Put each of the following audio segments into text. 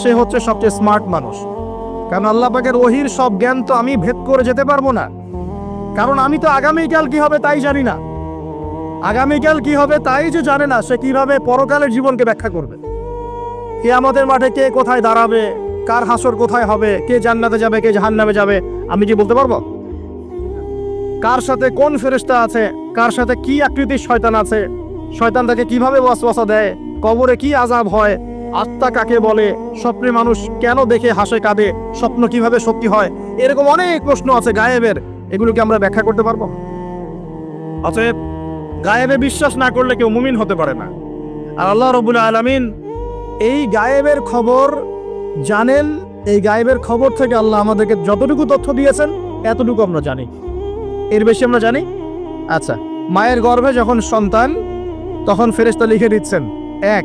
সে হচ্ছে সবচেয়ে স্মার্ট মানুষ। কারণ আল্লাহ পাকের ওহির সব জ্ঞান তো আমি ভেদ করে যেতে পারব না। কারণ আমি তো আগামীকাল কি হবে তাই জানি না। আগামীকাল কি হবে তাই যে জানে না, সে কীভাবে পরকালের জীবনকে ব্যাখ্যা করবে। কে আমাদের মাঠে কে কোথায় দাঁড়াবে, কার হাসর কোথায় হবে, কে জান্নাতে যাবে, কে জাহান্নামে যাবে, আমি কি বলতে পারব? কার সাথে কোন ফেরেশতা আছে, কার সাথে কি আকৃতির শয়তান আছে, শয়তান তাকে কীভাবে ওয়াসওয়াসা দেয়, কবরে কি আজাব হয় আত্মা কাকে বলে? স্বপ্নে মানুষ কেন দেখে হাসে, কাঁদে? স্বপ্ন কীভাবে সত্যি হয়? এরকম অনেক প্রশ্ন আছে গায়েবের। এগুলোকে আমরা ব্যাখ্যা করতে পারব? অতএব গায়েবে বিশ্বাস না করলে কেউ মুমিন হতে পারে না। আর আল্লাহ রবুল আলমিন এই গায়েবের খবর জানেন। এই গায়েবের খবর থেকে আল্লাহ আমাদেরকে যতটুকু তথ্য দিয়েছেন, এতটুকু আমরা জানি। এর বেশি আমরা জানি? আচ্ছা মায়ের গর্ভে যখন সন্তান, তখন ফেরেশতা লিখে দিচ্ছেন, এক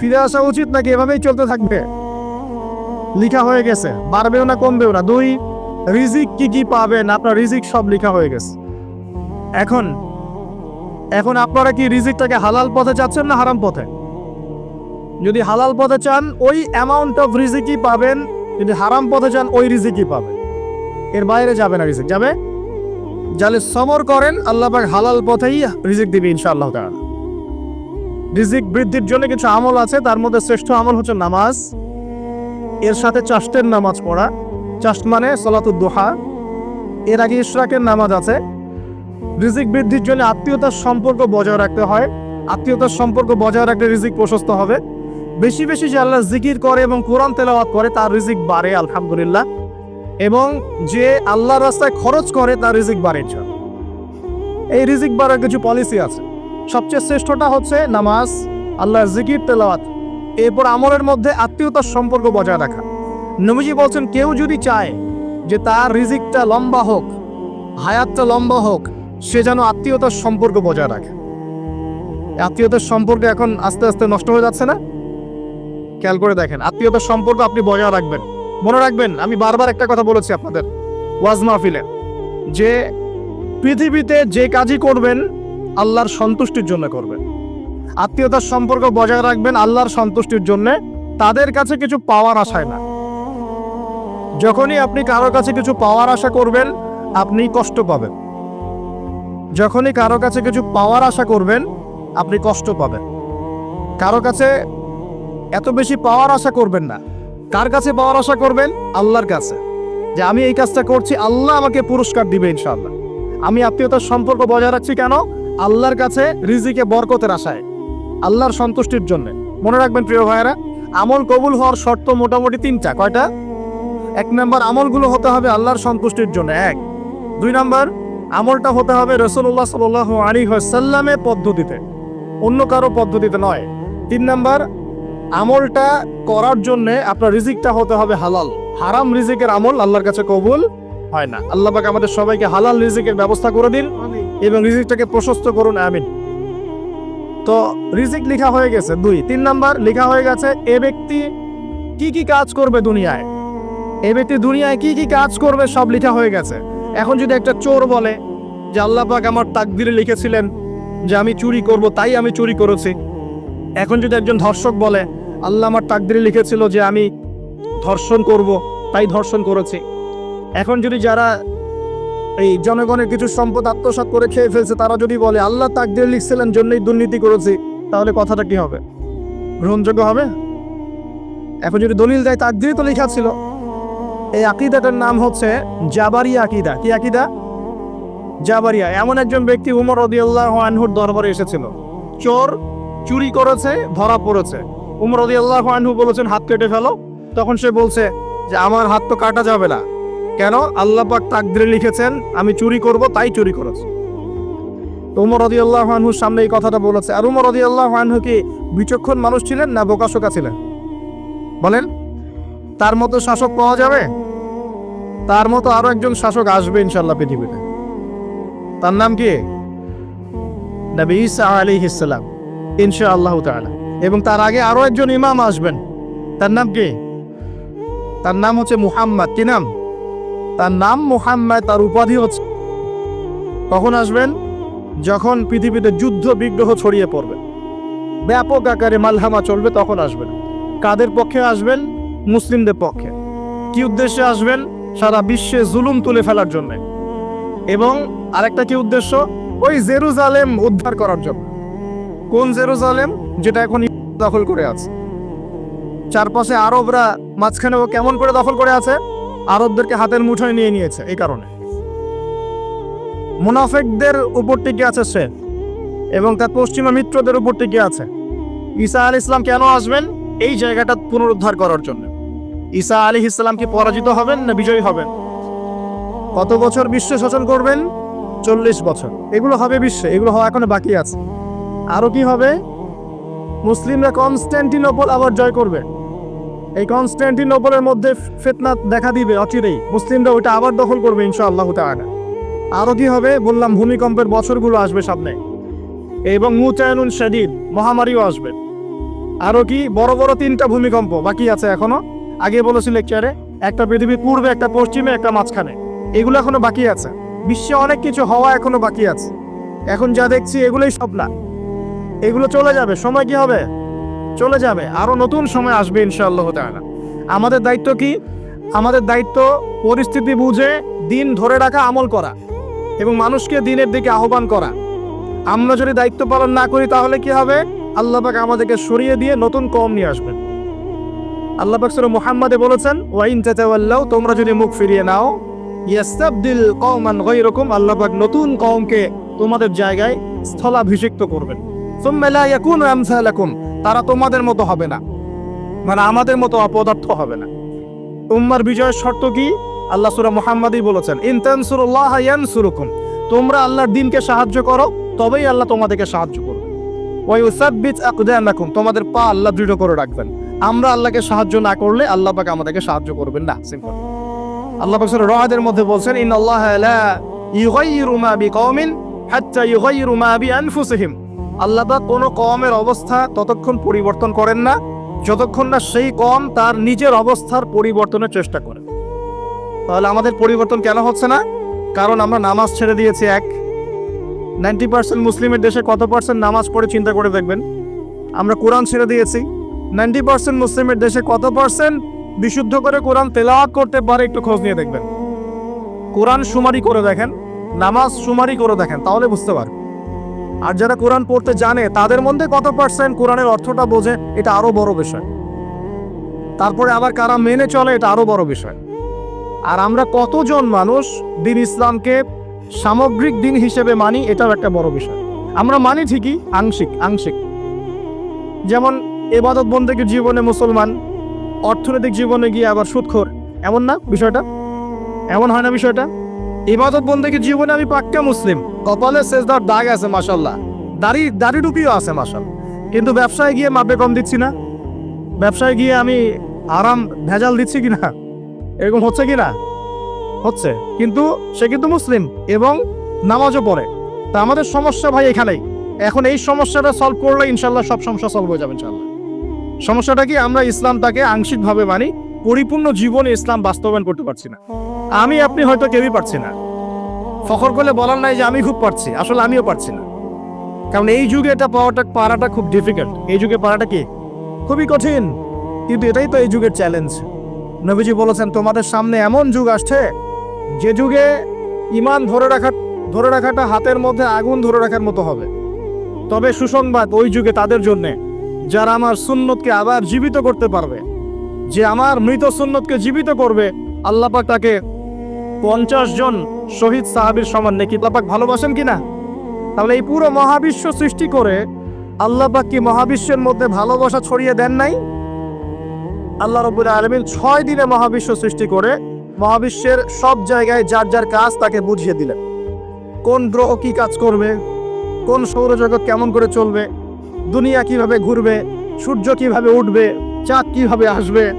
ফিরে আসা উচিত নাকি এভাবেই চলতে থাকবে? লিখা হয়ে গেছে। বাড়বেও না কমবেও না। দুই, রিজিক কি কি পাবেন? আপনার রিজিক সব লিখা হয়ে গেছে। এখন এখন আপনারা কি রিজিকটাকে হালাল পথে চাচ্ছেন না হারাম পথে? যদি হালাল পথে চান, ওই অ্যামাউন্ট অফ রিজিকই পাবেন। যদি হারাম পথে চান, ওই রিজিকই পাবেন। এর বাইরে যাবে না রিজিক। যাবে? যাহলে সমর করেন, আল্লাহ হালাল পথেই রিজিক দিবে ইনশাআল্লাহ তাআলা। রিজিক বৃদ্ধির জন্য কিছু আমল আছে, তার মধ্যে শ্রেষ্ঠ আমল হচ্ছে নামাজ। এর সাথে চাষ্টের নামাজ পড়া। চাষ্ট মানে সলাতুদ দোহা। এর আগে ইশরাকের নামাজ আছে। রিজিক বৃদ্ধির জন্য আত্মীয়তার সম্পর্ক বজায় রাখতে হয়। আত্মীয়তার সম্পর্ক বজায় রাখলে রিজিক প্রশস্ত হবে। বেশি বেশি যে আল্লাহ জিকির করে এবং কোরআন তেলাওয়াত করে, তার রিজিক বাড়ে, আলহামদুলিল্লাহ। এবং যে আল্লাহর রাস্তায় খরচ করে, তার রিজিক বাড়ে। এই রিজিক বাড়ার কিছু পলিসি আছে। সবচেয়ে শ্রেষ্ঠটা হচ্ছে নামাজ, আল্লাহর জিকির, তেলাওয়াত। এরপর আমলের মধ্যে আত্মীয়তার সম্পর্ক বজায় রাখা। নবীজি বলছেন, কেউ যদি চায় যে তার রিজিকটা লম্বা হোক, হায়াতটা লম্বা হোক, সে যেন আত্মীয়তার সম্পর্ক বজায় রাখে। আত্মীয়তার সম্পর্ক এখন আস্তে আস্তে নষ্ট হয়ে যাচ্ছে না? খেয়াল করে দেখেন, আত্মীয়তার সম্পর্ক আপনি বজায় রাখবেন। মনে রাখবেন, আমি বারবার একটা কথা বলেছি আপনাদের, ওয়াজ মাহফিলে। যে পৃথিবীতে যে কাজই করবেন আল্লাহর সন্তুষ্টির জন্য করবেন আত্মীয়তার সম্পর্ক বজায় রাখবেন আল্লাহর সন্তুষ্টির জন্য। তাদের কাছে কিছু পাওয়ার আশায় না। যখনই আপনি কারও কাছে কিছু পাওয়ার আশা করবেন, আপনি কষ্ট পাবেন। যখনই কারও কাছে কিছু পাওয়ার আশা করবেন, আপনি কষ্ট পাবেন। কারও কাছে এত বেশি পাওয়ার আশা করবেন না। কার কাছে পাওয়ার আশা করবেন? আল্লাহর কাছে। যে আমি এই কাজটা করছি, আল্লাহ আমাকে পুরস্কার দিবে ইনশাআল্লাহ। আমি আত্মীয়তার সম্পর্ক বজায় রাখছি কেন? আল্লাহর কাছে রিজিকে বরকতের আশায়, আল্লাহর সন্তুষ্টির জন্য। মনে রাখবেন প্রিয় ভাইয়েরা, আমল কবুল হওয়ার শর্ত মোটামুটি তিনটা। কয়টা? এক নম্বর, আমলগুলো হতে হবে আল্লাহর সন্তুষ্টির জন্য। এক। দুই নম্বর, আমলটা হতে হবে রসুল্লাহ সাল আলী সাল্লামের পদ্ধতিতে। অন্য কারও পদ্ধতিতে নয়। তিন নম্বর, আমলটা করার জন্য আপনার রিজিকটা হতে হবে হালাল। হারাম রিজিকের আমল আল্লাহর কাছে কবুল হয় না। আল্লাহ পাক আমাদের সবাইকে হালাল রিজিকের ব্যবস্থা করে দিন এবং রিজিকটাকে প্রশস্ত করুন আমিন। তো রিজিক লেখা হয়ে গেছে দুই। তিন নাম্বার লেখা হয়ে গেছে এ ব্যক্তি কি কি কাজ করবে দুনিয়ায়? এ ব্যক্তি দুনিয়ায় কি কি কাজ করবে সব লেখা হয়ে গেছে। এখন যদি একটা চোর বলে যে আল্লাহ পাক আমার তাকদিরে লিখেছিলেন যে আমি চুরি করব তাই আমি চুরি করেছি। এখন যদি একজন ধর্ষক বলে আল্লাহ আমার তাকদিরে লিখেছিল যে আমি ধর্ষণ করব তাই ধর্ষণ করেছি। এখন যদি যারা এই জনগণের কিছু সম্পদ আত্মসাৎ করে খেয়ে ফেলছে, তারা যদি বলে, আল্লাহ তাকদিরে লিখছিলেন, জন্যই দুর্নীতি করেছি, তাহলে কথাটা কি হবে? গ্রহণযোগ্য হবে? এখন যদি দলিল দেয় তাকদিরে তো লেখা ছিল। এই আকিদাটার নাম হচ্ছে জাবারিয়া আকিদা। কি আকিদা? জাবারিয়া। এমন একজন ব্যক্তি উমর রদিয়াল্লাহ আনহুর দরবারে এসেছিল। চোর চুরি করেছে, ধরা পড়েছে। উমর রদিয়াল্লাহ আনহু বলেছেন, হাত কেটে ফেলো। তখন সে বলছে যে, আমার হাত তো কাটা যাবে না। কেন? আল্লাহ পাক তাকদিরে লিখেছেন, আমি চুরি করব, তাই চুরি করেছি উমর রদিয়াল্লাহ আনহুর সামনে এই কথাটা বলেছে। আর উমর রদিয়াল্লাহ আনহু কি বিচক্ষণ মানুষ ছিলেন না বোকাশোকা ছিলেন? বলেন, তার মতো শাসক পাওয়া যাবে? তার মতো আরও একজন শাসক আসবে ইনশাল্লাহ পৃথিবীতে। তার নাম কি? নবী ঈসা আলাইহিস সালাম, ইনশাআল্লাহ তাআলা। এবং তার আগে আরও একজন ইমাম আসবেন। তার নাম কি? তার নাম হচ্ছে মুহাম্মদ। কি নাম? তার নাম মুহাম্মদ, তার উপাধি হচ্ছে। কখন আসবেন? যখন পৃথিবীতে যুদ্ধ, বিগ্রহ ছড়িয়ে পড়বে। ব্যাপক আকারে মালহামা চলবে, তখন আসবেন। কাদের পক্ষে আসবেন? মুসলিমদের পক্ষে। কি উদ্দেশ্যে আসবেন? সারা বিশ্বে জুলুম তুলে ফেলার জন্য। এবং আরেকটা কি উদ্দেশ্য? ওই জেরুজালেম উদ্ধার করার জন্য। কোন জেরুজালেম? যেটা এখন দখল করে আছে। চারপাশে আরবরা মাঝখানে ও কেমন করে দখল করে আছে? আরবদেরকে হাতের মুঠোয় নিয়ে নিয়েছে এই কারণে। মুনাফেকদের উপর টিকে আছে সে এবং তার পশ্চিমা মিত্রদের উপর টিকে আছে। ঈসা আলী ইসলাম কেন আসবেন? এই জায়গাটা পুনরুদ্ধার করার জন্য। ঈসা আলী ইসলাম কি পরাজিত হবেন না বিজয়ী হবেন? কত বছর বিশ্ব শাসন করবেন? চল্লিশ বছর। এগুলো হবে বিশ্বে, এগুলো হওয়া এখনও বাকি আছে। আরও কি হবে? মুসলিমরা কনস্ট্যান্টিনোপল আবার জয় করবে। এই কনস্ট্যান্টিনোপলের মধ্যে ফেতনা দেখা দিবে অচিরেই। মুসলিমরা ওইটা আবার দখল করবে ইনশাআল্লাহ তাআলা। আরও কি হবে? বললাম, ভূমিকম্পের বছরগুলো আসবে সামনে। এবং মুতায়নুন শাদীদ, মহামারীও আসবে। আরও কি? বড় বড় তিনটা ভূমিকম্প বাকি আছে এখনও। আগে বলেছি লেকচারে, একটা পৃথিবীর পূর্বে, একটা পশ্চিমে, একটা মাঝখানে। এগুলো এখনও বাকি আছে। বিশ্বে অনেক কিছু হওয়া এখনও বাকি আছে। এখন যা দেখছি, এগুলোই সব না। এগুলো চলে যাবে। সময় কি হবে? চলে যাবে। আরও নতুন সময় আসবে ইনশাআল্লাহ তাআলা। আমাদের দায়িত্ব কি? আমাদের দায়িত্ব পরিস্থিতি বুঝে দিন ধরে রাখা, আমল করা এবং মানুষকে দিনের দিকে আহ্বান করা। আমরা যদি দায়িত্ব পালন না করি তাহলে কি হবে? আল্লাহ পাক আমাদেরকে সরিয়ে দিয়ে নতুন কম নিয়ে আসবেন। আল্লাহ পাক সুরা মুহাম্মাদে বলেছেন, ওয়াইন তাতাওয়াল্লাও তোমরা যদি মুখ ফিরিয়ে নাও, ইয়াস্তাবদিল কওমান গায়রাকুম আল্লাহ পাক নতুন কওমকে তোমাদের জায়গায় স্থলাভিষিক্ত করবেন। সুম্মা লা ইয়াকুনু আমসালাকুম তারা তোমাদের মতো হবে না। মানে আমাদের মতো অপদার্থ হবে না। উম্মার বিজয়ের শর্ত কি? আল্লাহ সূরা মুহাম্মাদই বলেছেন ইনতানসুরুল্লাহ ইয়ানসুরুকুম। তোমরা আল্লাহর দিনকে সাহায্য করো, তবেই আল্লাহ তোমাদেরকে সাহায্য করবে। ওই তোমাদের পা আল্লাহ দৃঢ় করে রাখবেন। আমরা আল্লাহকে সাহায্য না করলে আল্লাহ পাক আমাদেরকে সাহায্য করবেন না। সিম্পল আল্লাহ পাক সূরা মধ্যে বলছেন, ইন্নাল্লাহ লা ইউগাইয়িরু মা বিকওমিন হাত্তা ইউগাইয়িরু মা বিআনফুসিহিম। আল্লাহ পাক কোনো কওমের অবস্থা ততক্ষণ পরিবর্তন করেন না, যতক্ষণ না সেই কম তার নিজের অবস্থার পরিবর্তনের চেষ্টা করে। তাহলে আমাদের পরিবর্তন কেন হচ্ছে না? কারণ আমরা নামাজ ছেড়ে দিয়েছি, এক। নাইনটি পার্সেন্ট মুসলিমের দেশে কত পার্সেন্ট নামাজ পড়ে চিন্তা করে দেখবেন? আমরা কোরআন ছেড়ে দিয়েছি, নাইনটি পার্সেন্ট মুসলিমের দেশে কত পার্সেন্ট বিশুদ্ধ করে কোরআন তেলাওয়াত করতে পারে একটু খোঁজ নিয়ে দেখবেন। কোরআন সুমারি করে দেখেন, নামাজ সুমারি করে দেখেন, তাহলে বুঝতে পারবেন। আর যারা কোরআন পড়তে জানে, তাদের মধ্যে কত পার্সেন্ট কোরআনের অর্থটা বোঝে, এটা আরও বড় বিষয়। তারপরে আবার কারা মেনে চলে, এটা আরও বড় বিষয়। আর আমরা কতজন মানুষ দিন ইসলামকে সামগ্রিক দিন হিসেবে মানি, এটাও একটা বড় বিষয়। আমরা মানি ঠিকই, আংশিক আংশিক। যেমন এবাদত বন্দেকে জীবনে মুসলমান, অর্থনৈতিক জীবনে গিয়ে আবার সুদখোর, এমন না বিষয়টা? এমন হয় না বিষয়টা? ইবাদত বন্দেকে জীবনে আমি পাক্কা মুসলিম। কপালে শেষদার দাগ আছে মাসাল্লাহ দাড়ি দাড়ি টুপিও আছে মাসাল কিন্তু ব্যবসায় গিয়ে মাপে কম দিচ্ছি না। ব্যবসায় গিয়ে আমি আরাম, ভেজাল দিচ্ছি কিনা? এরকম হচ্ছে কি না হচ্ছে। কিন্তু সে কিন্তু মুসলিম এবং নামাজও পড়ে। তা আমাদের সমস্যা ভাই এখানেই। এখন এই সমস্যাটা সলভ করলে ইনশাল্লাহ সব সমস্যা সলভ হয়ে যাবে ইনশাল্লাহ। সমস্যাটা কি? আমরা ইসলাম ইসলামটাকে আংশিকভাবে মানি, পরিপূর্ণ জীবনে ইসলাম বাস্তবায়ন করতে পারছি না। আমি, আপনি হয়তো কেউই পারছি না। ফখর করলে বলার নাই যে আমি খুব পারছি, আসলে আমিও পারছি না। কারণ এই যুগে এটা পাওয়াটা, পারাটা খুব ডিফিকাল্ট এই যুগে পারাটা কি? খুবই কঠিন। কিন্তু এটাই তো এই যুগের চ্যালেঞ্জ নবীজি বলেছেন, তোমাদের সামনে এমন যুগ আসছে, যে যুগে ইমান ধরে রাখা, ধরে রাখাটা হাতের মধ্যে আগুন ধরে রাখার মতো হবে। তবে সুসংবাদ ওই যুগে তাদের জন্য, যারা আমার সুন্নতকে আবার জীবিত করতে পারবে। যে আমার মৃত সুন্নতকে জীবিত করবে, আল্লাহ পাক তাকে পঞ্চাশ জন শহীদ সাহাবীর সমান নাকি। আল্লাহ পাক ভালোবাসেন কিনা তাহলে এই পুরো মহাবিশ্ব সৃষ্টি করে আল্লাপাক কি মহাবিশ্বের মধ্যে ভালোবাসা ছড়িয়ে দেন নাই? আল্লাহ রব্বুল আলমিন ছয় দিনে মহাবিশ্ব সৃষ্টি করে মহাবিশ্বের সব জায়গায় যার যার কাজ তাকে বুঝিয়ে দিলেন। কোন গ্রহ কি কাজ করবে? কোন সৌরজগৎ কেমন করে চলবে? দুনিয়া কীভাবে ঘুরবে? সূর্য কীভাবে উঠবে? চাঁদ কীভাবে আসবে?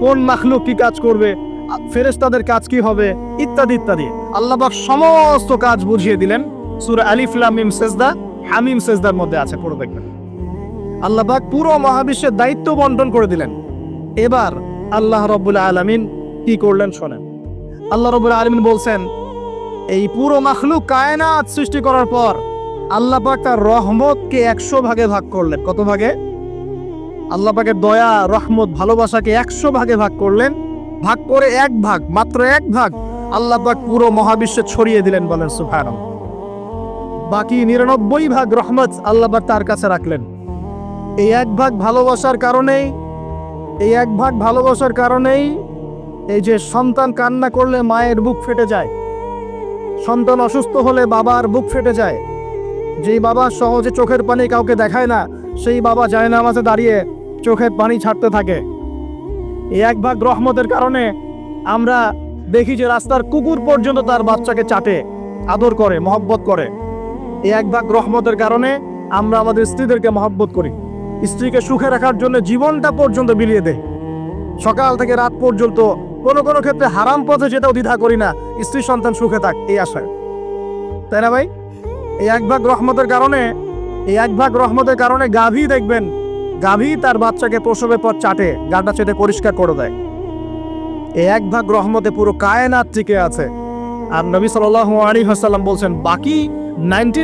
কোন মাখলুক কি কাজ করবে? ফেরেশতাদের কাজ কি হবে? ইত্যাদি ইত্যাদি। আল্লাহবাক সমস্ত কাজ বুঝিয়ে দিলেন। সূরা আলিফ, লাম, মিম, সেজদা, হামিম সেজদার মধ্যে আছে, পড়ে দেখবেন। আল্লাহ পাক পুরো মহাবিশ্বের দায়িত্ব বন্টন করে দিলেন। এবার আল্লাহ রব্বুল আলামিন কি করলেন শোনেন। আল্লাহ রব্বুল আলামিন বলছেন, এই পুরো মাখলুক কায়নাত সৃষ্টি করার পর আল্লাহ পাক তার রহমতকে একশো ভাগে ভাগ করলেন। কত ভাগে? আল্লাহ পাকের দয়া, রহমত, ভালোবাসাকে একশো ভাগে ভাগ করলেন। ভাগ করে এক ভাগ, মাত্র এক ভাগ আল্লাহ পাক পুরো মহাবিশ্বে ছড়িয়ে দিলেন বলেন সুফান বাকি নিরানব্বই ভাগ রহমত আল্লাহ পাক তার কাছে রাখলেন। এই এক ভাগ ভালোবাসার কারণেই, এই এক ভাগ ভালোবাসার কারণেই এই যে সন্তান কান্না করলে মায়ের বুক ফেটে যায়, সন্তান অসুস্থ হলে বাবার বুক ফেটে যায়, যেই বাবা সহজে চোখের পানি কাউকে দেখায় না, সেই বাবা যায় না আমাকে দাঁড়িয়ে চোখের পানি ছাড়তে থাকে। এই এক ভাগ রহমতের কারণে আমরা দেখি যে রাস্তার কুকুর পর্যন্ত তার বাচ্চাকে চাটে, আদর করে, মহব্বত করে। এই এক ভাগ রহমতের কারণে আমরা আমাদের স্ত্রীদেরকে মহব্বত করি। স্ত্রীকে সুখে রাখার জন্য জীবনটা পর্যন্ত বিলিয়ে দেয়। সকাল থেকে রাত পর্যন্ত কোনো কোনো ক্ষেত্রে হারাম পথে যেটাও দ্বিধা করি না, স্ত্রী সন্তান সুখে থাক, এই আশায়। তাই না ভাই? এই এক ভাগ রহমতের কারণে, এই এক ভাগ রহমতের কারণে গাভী দেখবেন গাভী তার বাচ্চাকে প্রসবের পর চাটে গাটা চেটে পরিষ্কার করে দেয়। এই এক ভাগ রহমতে পুরো কায়নাত টিকে আছে। আর নবী সাল আলী হাসাল্লাম বলছেন, বাকি নাইনটি